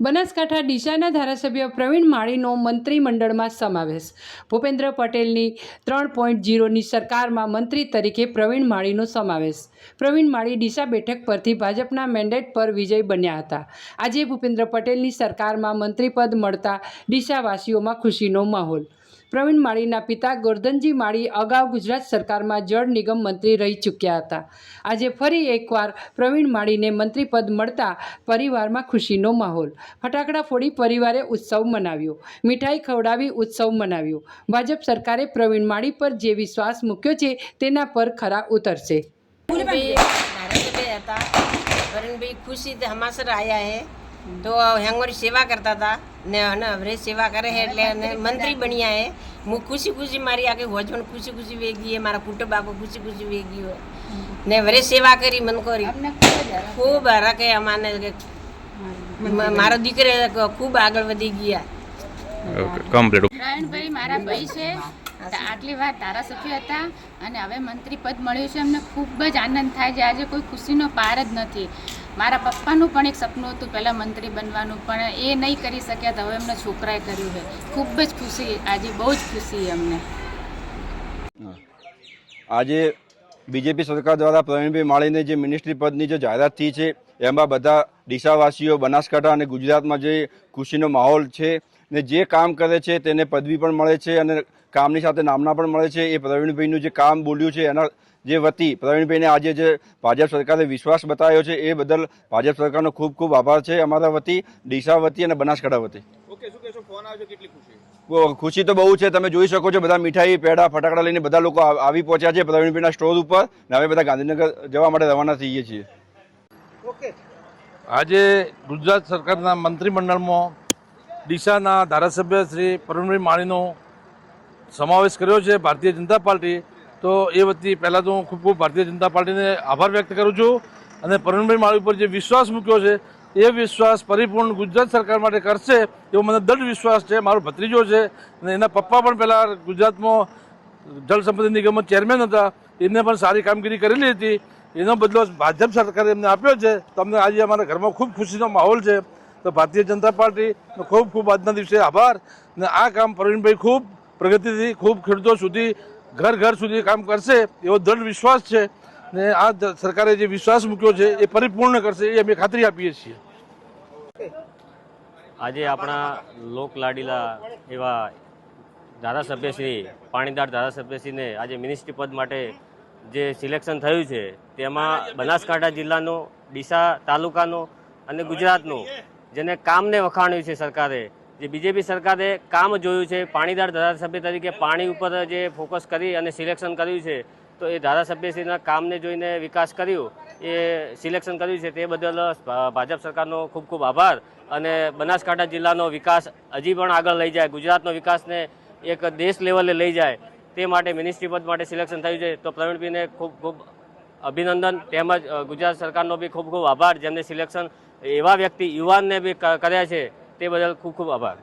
બનાસકાંઠા ડીસાના ધારાસભ્ય પ્રવીણ માળીનો મંત્રીમંડળમાં સમાવેશ. ભૂપેન્દ્ર પટેલની ત્રણ પોઈન્ટ જીરોની સરકારમાં મંત્રી તરીકે પ્રવીણ માળીનો સમાવેશ. પ્રવીણ માળી ડીસા બેઠક પરથી ભાજપના મેન્ડેટ પર વિજય બન્યા હતા. આજે ભૂપેન્દ્ર પટેલની સરકારમાં મંત્રીપદ મળતા ડીસાવાસીઓમાં ખુશીનો માહોલ. પ્રવીણ માળીના પિતા ગોરધનજી માળી અગાઉ ગુજરાત સરકારમાં જળ નિગમ મંત્રી રહી ચૂક્યા હતા આજે ફરી એકવાર પ્રવીણ માળીને મંત્રીપદ મળતા પરિવારમાં ખુશીનો માહોલ ફટાકડા ફોડી પરિવારે ઉત્સવ મનાવ્યો મીઠાઈ ખવડાવી ઉત્સવ મનાવ્યો ભાજપ સરકારે પ્રવીણ માળી પર જે વિશ્વાસ મૂક્યો છે તેના પર ખરા ઉતરશે ભાઈ धारासभ्य था वरुण भाई खुशी से हमासर आया है તો હેંગોરી સેવા કરતા હતા ને હવે સેવા કરે છે એટલે મંત્રી બન્યા એ હું ખુશી ખુશી મારી આખી હોજવણ ખુશી ખુશી વેગી મારા કુટુંબ આખો ખુશી ખુશી વેગી ને વરે સેવા કરી મન કરી ખૂબ હરકે અમાને મારો દીકરો ખૂબ આગળ વધી ગયા. કમ્પ્લીટ નારાયણભાઈ મારા ભાઈ છે. આટલી વાર ધારાસભ્ય હતા અને હવે મંત્રી પદ મળ્યું છે. અમને ખૂબ જ આનંદ થાય છે. આજે કોઈ ખુશીનો પાર જ નથી. મારા પપ્પાનું પણ એક સપનું હતું પહેલાં મંત્રી બનવાનું, પણ એ નહીં કરી શક્યા તો હવે એમના છોકરાએ કર્યું છે. ખૂબ જ ખુશી, આજે બહુ જ ખુશી અમને. આજે બીજેપી સરકાર દ્વારા પ્રવીણભાઈ માળીને જે મિનિસ્ટ્રી પદની જે જાહેરાત થઈ છે, એમાં બધા ડીસાવાસીઓ બનાસકાંઠા અને ગુજરાતમાં જે ખુશીનો માહોલ છે ને જે કામ કરે છે તેને પદવી પણ મળે છે અને કામની સાથે નામના પણ મળે છે. એ પ્રવીણભાઈનું જે કામ બોલ્યું છે એના જે વતી પ્રવીણભાઈને આજે જે ભાજપ સરકારે વિશ્વાસ બતાવ્યો છે એ બદલ ભાજપ સરકારનો ખૂબ ખૂબ આભાર છે. અમારા વતી ડીસા વતી અને બનાસકાંઠા વતી. ખુશી? તો બહુ છે. તમે જોઈ શકો છો બધા મીઠાઈ પેડા ફટાકડા લઈને બધા લોકો આવી પહોંચ્યા છે પ્રવીણભાઈના સ્ટોર ઉપર ને હવે બધા ગાંધીનગર જવા માટે રવાના થઈએ છીએ. આજે ગુજરાત સરકારના મંત્રીમંડળમાં ડીસાના ધારાસભ્ય શ્રી પરમભાઈ માળીનો સમાવેશ કર્યો છે ભારતીય જનતા પાર્ટી. તો એ વતી પહેલાં તો હું ખૂબ ખૂબ ભારતીય જનતા પાર્ટીને આભાર વ્યક્ત કરું છું અને પરમભાઈ માળી ઉપર જે વિશ્વાસ મૂક્યો છે, એ વિશ્વાસ પરિપૂર્ણ ગુજરાત સરકાર માટે કરશે એવો મને દૃઢ વિશ્વાસ છે. મારો ભત્રીજો છે અને એના પપ્પા પણ પહેલાં ગુજરાતમાં જળ સંપત્તિ નિગમમાં ચેરમેન હતા. એમને પણ સારી કામગીરી કરેલી હતી. એનો બદલો ભાજપ સરકારે એમને આપ્યો છે. તમને આજે અમારા ઘરમાં ખૂબ ખુશીનો માહોલ છે. તો ભારતીય જનતા પાર્ટીનો ખૂબ ખૂબ આજના દિવસે આભાર. ને આ કામ પ્રવીણભાઈ ખૂબ પ્રગતિથી ખૂબ ખેડૂતો સુધી, ઘર ઘર સુધી કામ કરશે એવો દ્રઢ વિશ્વાસ છે. ને આ સરકારે જે વિશ્વાસ મૂક્યો છે એ પરિપૂર્ણ કરશે એ અમે ખાતરી આપીએ છીએ. આજે આપણા લોક લાડીલા એવા ધારાસભ્યશ્રી પાણીદાર ધારાસભ્યશ્રીને આજે મિનિસ્ટ્રી પદ માટે જે સિલેક્શન થયું છે, તેમાં બનાસકાંઠા જિલ્લાનો, ડીસા તાલુકાનો અને ગુજરાતનું જેને કામને વખાણ્યું છે સરકારે. જે બીજેપી સરકારે કામ જોયું છે, પાણીદાર ધારાસભ્ય તરીકે પાણી ઉપર જે ફોકસ કરી અને સિલેક્શન કર્યું છે, તો એ ધારાસભ્યશ્રીના કામને જોઈને વિકાસ કર્યું. એ સિલેક્શન કર્યું છે તે બદલ ભાજપ સરકારનો ખૂબ ખૂબ આભાર અને બનાસકાંઠા જિલ્લાનો વિકાસ હજી પણ આગળ લઈ જાય. ગુજરાતનો વિકાસને એક દેશ લેવલે લઈ જાય. તે માટે મિનિસ્ટ્રી પદ માટે સિલેક્શન થયું છે. તો પ્રવીણભાઈને ખૂબ ખૂબ અભિનંદન તેમજ ગુજરાત સરકારનો બી ખૂબ ખૂબ આભાર. જેમને સિલેક્શન એવા વ્યક્તિ, યુવાનને બી કર્યા છે, તે બદલ ખૂબ ખૂબ આભાર.